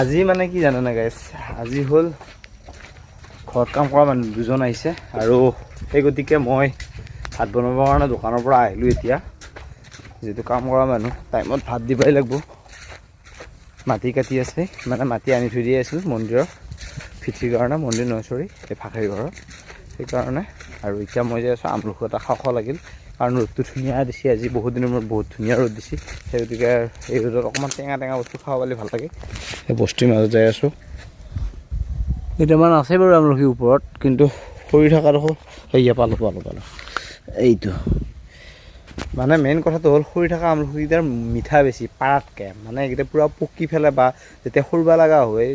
আজি মানে কি জানানে গাইছ আজি হ'ল ঘৰত কাম কৰা মানুহ দুজন আহিছে আৰু সেই গতিকে মই ভাত বনাবৰ কাৰণে দোকানৰ পৰা আহিলোঁ এতিয়া। যিহেতু কাম কৰা মানুহ, টাইমত ভাত দিবই লাগিব। মাটি কাটি আছে মানে মাটি আনি থৈ দিয়া আছিল মন্দিৰৰ। ফিঠিৰ কাৰণে, মন্দিৰ নহয় চৰি এই ফাঁকৰি ঘৰৰ। সেইকাৰণে আৰু এতিয়া মই যে আছোঁ, আমলখু এটা খাওঁ লাগিল। কাৰণ ৰ'দটো ধুনীয়া দিছে আজি, বহুত দিনৰ মূৰত বহুত ধুনীয়া ৰ'দ দিছে। সেই গতিকে এই ৰ'দত অকণমান টেঙা টেঙা বস্তু খাব পালে ভালো লাগে। সেই বস্তুৰ মাজত যাই আছোঁ। কেইটামান আছে বাৰু আমলখিৰ ওপৰত, কিন্তু সৰি থকা দেখোন সেয়া পালোঁ পালোঁ পালোঁ। এইটো। মানে মেইন কথাটো হ'ল সৰি থকা আমলখিকেইটাৰ মিঠা বেছি, পাৰাতকৈ। মানে এইকেইটা পূৰা পকি পেলাই বা যেতিয়া সৰিব লগা হয়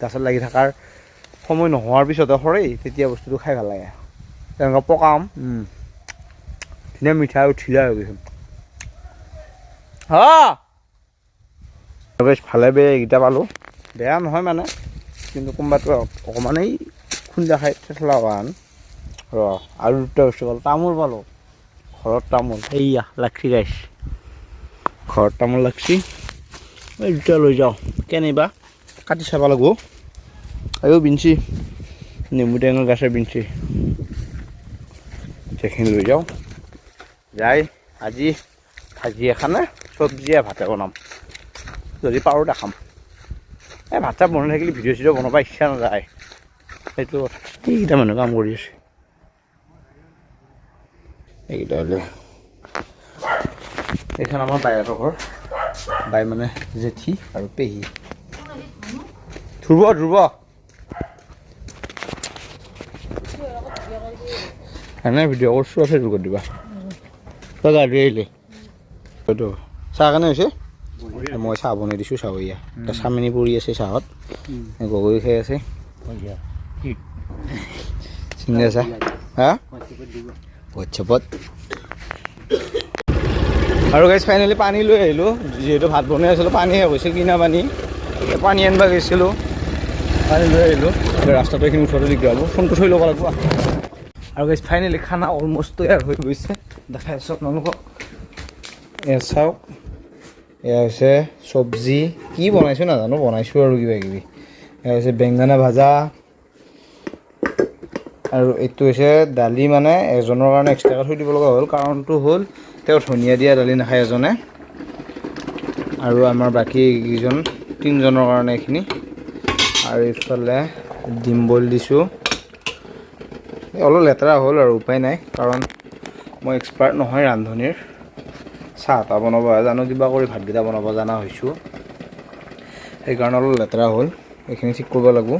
গছত লাগি থকাৰ সময় নোহোৱাৰ পিছতে সৰেই, তেতিয়া বস্তুটো খাই ভালো লাগে। তেনেকুৱা পকা আম? ধুনীয়া মিঠা উঠিলে হৈ গৈছে হা ভালে বেয়া এইকেইটা পালোঁ বেয়া নহয় মানে কিন্তু কোনোবাটো অকণমান এই খুন্দা খাই থেঠলা হোৱান ৰ আৰু দুটা বস্তু পালোঁ তামোল পালোঁ ঘৰত তামোল এইয়া লাগছি গাইছ ঘৰত তামোল লাগছি এই দুটা লৈ যাওঁ কেনেবা কাটি চাব লাগিব আৰু বিঞ্চি নেমু টেঙা গাছৰ বিঞ্চি সেইখিনি লৈ যাওঁ যাই, আজি ভাজি এখানে চব্জিয়ে ভাতে বনাম। যদি পাৰোঁ দেখাম। এই ভাত চাত বনাই থাকিলে ভিডিঅ' চিডিঅ' বনাব ইচ্ছা নাযায়। সেইটো এইকেইটা মানুহে কাম কৰি আছে? এইকেইটা হ'লে। এইখন আমাৰ বায়েকৰ ঘৰ। বাই মানে জেঠী আৰু পেহী। ধ্ৰুৱ ধ্ৰুৱ। এনে ভিডিঅ' কৰিছোঁ আৰু ফেচবুকত দিবা। তই গাড়ী আহিলে হয়তো চাহ কাৰণে হৈছে মই চাহ বনাই দিছোঁ চাহ এয়া এতিয়া চামিনি পৰি আছে চাহত গগৈ খাই আছে চিঙি আছা হা হোৱাটছএপত আৰু গাইজ ফাইনেলি পানী লৈ আহিলোঁ। যিহেতু ভাত বনাই আছিলোঁ পানী শেষ হৈছিল কিনা পানী। পানী আনিব গৈছিলোঁ। পানী লৈ আহিলোঁ। ৰাস্তাটো এইখিনি উঠোৱাটো দিগদাৰ হ'ব ফোনটো থৈ ল'ব লাগিব। আৰু গাইজ ফাইনেলি খানা অলমষ্ট তৈয়াৰ হৈ গৈছে। দেখাই আছোঁ আপোনালোকক। এয়া চাওক। এয়া হৈছে চব্জি। কি বনাইছোঁ নাজানো, বনাইছোঁ আৰু কিবা কিবি এয়া হৈছে বেঙেনা ভাজা। আৰু এইটো হৈছে দালি মানে এজনৰ কাৰণে এক্সট্ৰাকৈ থৈ দিব লগা হ'ল। কাৰণটো হ'ল, তেওঁ ধনিয়া দিয়া দালি নাখায় এজনে। আৰু আমাৰ বাকী কেইজন, তিনিজনৰ কাৰণে এইখিনি। আৰু ইফালে ডিম বইল দিছোঁ। অলপ লেতেৰা হ'ল আৰু উপায় নাই কাৰণ মই এক্সপাৰ্ট নহয় ৰান্ধনীৰ। চাহ তাহ বনাব জানো কিবা কৰি ভাতকেইটা বনাব জনা হৈছোঁ। সেইকাৰণে অলপ লেতেৰা হ'ল এইখিনি ঠিক কৰিব লাগিব।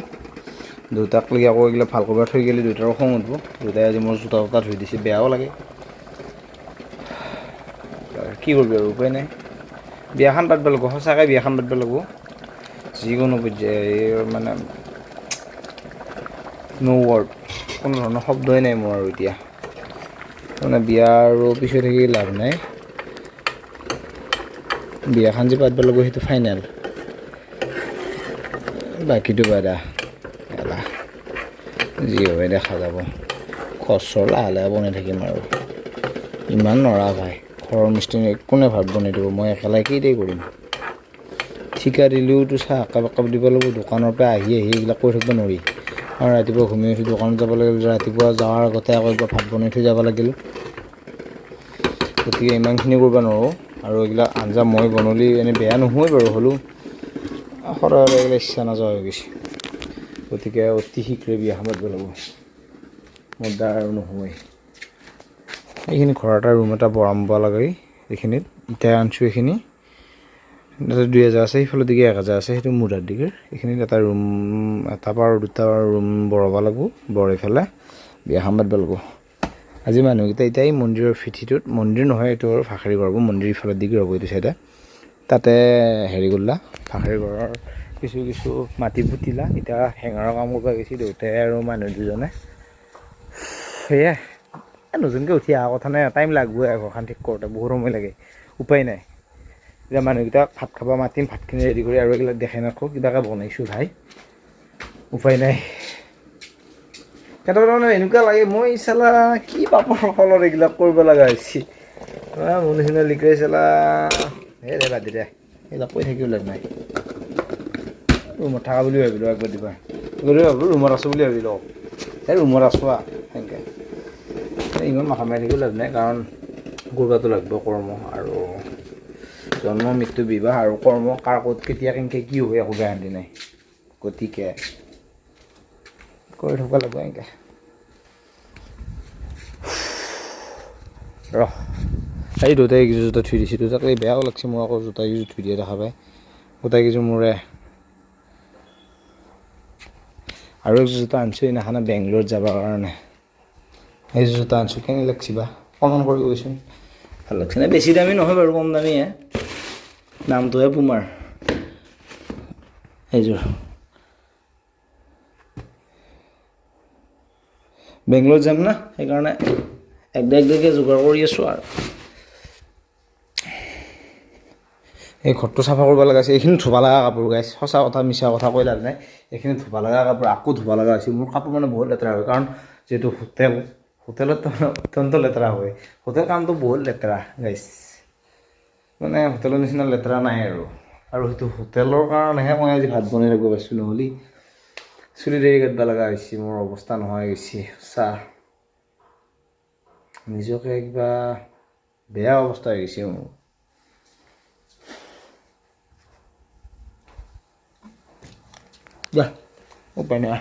দেউতাক লাগি আকৌ এইগিলা ভাল কৰিব থৈ গ'লে দেউতাৰো খং উঠিব। দেউতাই আজি মোৰ জোতা চোতা ধুই দিছে বেয়াও লাগে। কি কৰিবি আৰু উপায় নাই। বিয়াখন পাতিব লাগিব সঁচাকৈ বিয়াখন পাতিব লাগিব। যিকোনো পৰ্যায়ে মানে ন' ৱৰ্ড কোনো ধৰণৰ শব্দই নাই মোৰ আৰু এতিয়া। মানে বিয়া আৰু পিছুৱাই থাকি লাভ নাই। বিয়াখন যে পাতিব লাগিব সেইটো ফাইনেল বাকীটো বাদা যি হয় দেখা যাব। খচৰ লাহে লাহে বনাই থাকিম আৰু। ইমান নৰা ভাই ঘৰৰ মিস্ত্ৰী কোনে ভাত বনাই দিব? মই একেলাই কেইটাই কৰিম? ঠিকা দিলেওতো চাহ একাপ একাপ দিব লাগিব দোকানৰ পৰা আহি আহি এইবিলাক কৰি থাকিব নোৱাৰি। আৰু ৰাতিপুৱা ঘুমি উঠি দোকানত যাব লাগিল। ৰাতিপুৱা যোৱাৰ আগতে আকৌ একবাৰ ভাত বনাই থৈ যাব লাগিল। গতিকে ইমানখিনি কৰিব নোৱাৰোঁ আৰু এইবিলাক আঞ্জা মই বনালি এনেই বেয়া নহয় বাৰু, হ'লেও সদায় সদায় এইবিলাক ইচ্ছা নাযোৱা হৈ গৈছে। গতিকে অতি শীঘ্ৰে বিয়াখন পাতিব লাগিব মোৰ দ্বাৰা আৰু নহয় এইখিনি ঘৰ এটা, ৰুম এটা বনাব লাগে এইখিনিত। ইটাই আনিছোঁ এইখিনি। তাতে দুই হাজাৰ আছে সেইফালৰ দিকে এক হাজাৰ আছে সেইটো মুৰাৰ দিকে। এইখিনিত এটা ৰুম এটা আৰু দুটা ৰুম বঢ়াব লাগিব বঢ়াই পেলাই বিয়াখন পাতিব লাগিব। আজি মানুহকেইটা এতিয়া এই মন্দিৰৰ ফিঠিটোত মন্দিৰ নহয় এইটো আৰু ভাষাৰী ঘৰ হ'ব মন্দিৰ ইফালৰ দিকে ৰ'ব এইটো চাইডে তাতে হেৰি কৰিলা ভাষাৰী ঘৰৰ কিছু কিছু মাটি পুতিলা এতিয়া হেঙাৰৰ কাম কৰিব গৈছে দেউতাই আৰু মানুহ দুজনে। সেয়াই। নতুনকৈ উঠি অহা কথা নাই টাইম লাগবই ঘৰখন ঠিক কৰোঁতে বহুত সময় লাগে। উপায় নাই। এতিয়া মানুহকেইটাক ভাত খাব মাতিম, ভাতখিনি ৰেডি কৰি আৰু এইবিলাক দেখাই নাথাকোঁ কিবাকৈ বনাইছোঁ ভাই। উপায় নাই। কেতিয়াবা মানে এনেকুৱা লাগে, মই চালা কি পাপৰ ফলত এইবিলাক কৰিব লগা হৈছে। মোৰ নিচিনা লিকাই চালা। এই দে, বাদ দে এইবিলাক কৈ থাকিব লাভ নাই। ৰুমত থকা বুলি ভাবিলোঁ একবাৰ দিবা। গতিকে ভাবিলোঁ ৰুমত আছোঁ বুলি ভাবিলোঁ। এই ৰুমত আছোঁ আৰু সেনেকৈ। ইমান মাথা মাৰি থাকিব লাভ নাই, কাৰণ ঘূৰবাটো লাগিব কৰ্ম আৰু জন্ম মৃত্যু বিবাহ আৰু কৰ্ম কাৰ ক'ত কেতিয়া কেনেকৈ কি হয় একো গেৰাণ্টি নাই গতিকে কৰি থ'ব লাগিব এনেকৈ ৰ এই দুটাই জোতা থুই দিছিলোঁ তাকে বেয়াও লাগছে মোৰ আকৌ জোতা কেইযোৰ থুই দিয়া দেখা পাই গোটাই কেইযোৰ মোৰে আৰু একযোৰ জোতা আনিছোঁ সেইদিনাখনে বেংগলোৰত যাবৰ কাৰণে সেইযোৰ জোতা আনিছোঁ কেনে লাগছি বা কমন কৰি কৈছোন ভাল লাগছে নে বেছি দামী নহয় বাৰু কম দামীয়ে নামটোহে পুমাৰ। এইযোৰ বেংগলোৰত যাম না, সেইকাৰণে একদে একদেকে যোগাৰ কৰি আছোঁ আৰু। এই ঘৰটো চাফা কৰিব লগা আছে এইখিনি ধুব লগা কাপোৰ গাইছ সঁচা কথা, মিছা কথা কৈ লাভ নাই। এইখিনি ধুব লগা কাপোৰ, আকৌ ধুব লগা হৈছে। মোৰ কাপোৰ মানে বহুত লেতেৰা হয়, কাৰণ যিহেতু হোটেল, হোটেলত অত্যন্ত লেতেৰা হয়। হোটেল কামটো বহুত লেতেৰা গাইছ মানে হোটেলৰ নিচিনা লেতেৰা নাই আৰু। আৰু সেইটো হোটেলৰ কাৰণেহে মই আজি ভাত বনাই থাকিব পাৰিছোঁ নহ'লে। চুলি দেৰি কাটিব লগা হৈছে, মোৰ অৱস্থা নোহোৱা হৈ গৈছে সঁচা। নিজকে কিবা বেয়া অৱস্থা হৈ গৈছে মোৰ। যা, উপায় নাই।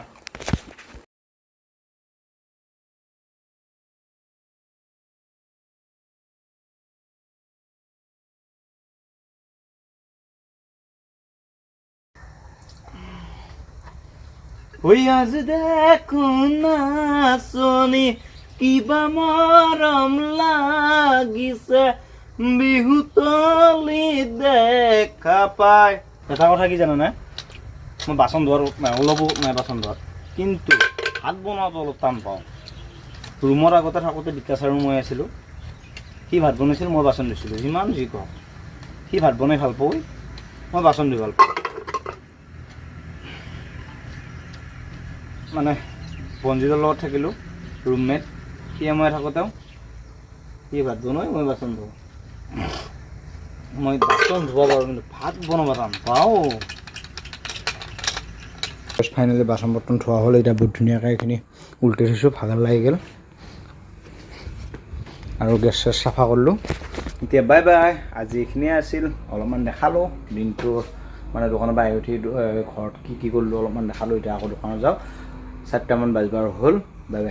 ওই আজ দেখো নাচনি কিবা মৰম লাগিছে। বিহু দেখা পাই এটা কথা কি জানানে? মই বাচন ধোৱাৰ নাই অলপো নাই বাচন ধোৱাৰ। কিন্তু ভাত বনোৱাটো অলপ টান পাওঁ। ৰুমৰ আগতে থাকোঁতে বিকাশ আৰু মই আছিলোঁ। সি ভাত বনাইছিল, মই বাচন ধুইছিলোঁ। যিমান যি কওঁ, সি ভাত বনাই ভালো পাওঁ মই বাচন ধুই ভালো পাওঁ। মানে বনজিতৰ লগত থাকিলোঁ ৰুমমেট সি মই থাকোঁতেও সি ভাত বনাই মই বাচন ধুওঁ। মই বাচন ধুব পাৰোঁ কিন্তু ভাত বনাব টান পাওঁ ফাইনেলি বাচন বৰ্তন ধোৱা হ'ল এতিয়া বহুত ধুনীয়াকৈ এইখিনি উল্টি থৈছোঁ ভাগৰ লাগি গ'ল। আৰু গেছ চেছ চাফা কৰিলোঁ। এতিয়া বাই বাই আজি এইখিনিয়ে আছিল অলপমান দেখালোঁ দিনটো মানে দোকানৰ পৰা আহি উঠি ঘৰত কি কি কৰিলোঁ অলপমান দেখালোঁ এতিয়া আকৌ দোকানত যাওঁ। চাৰিটামান বাজিব হ'ল বাই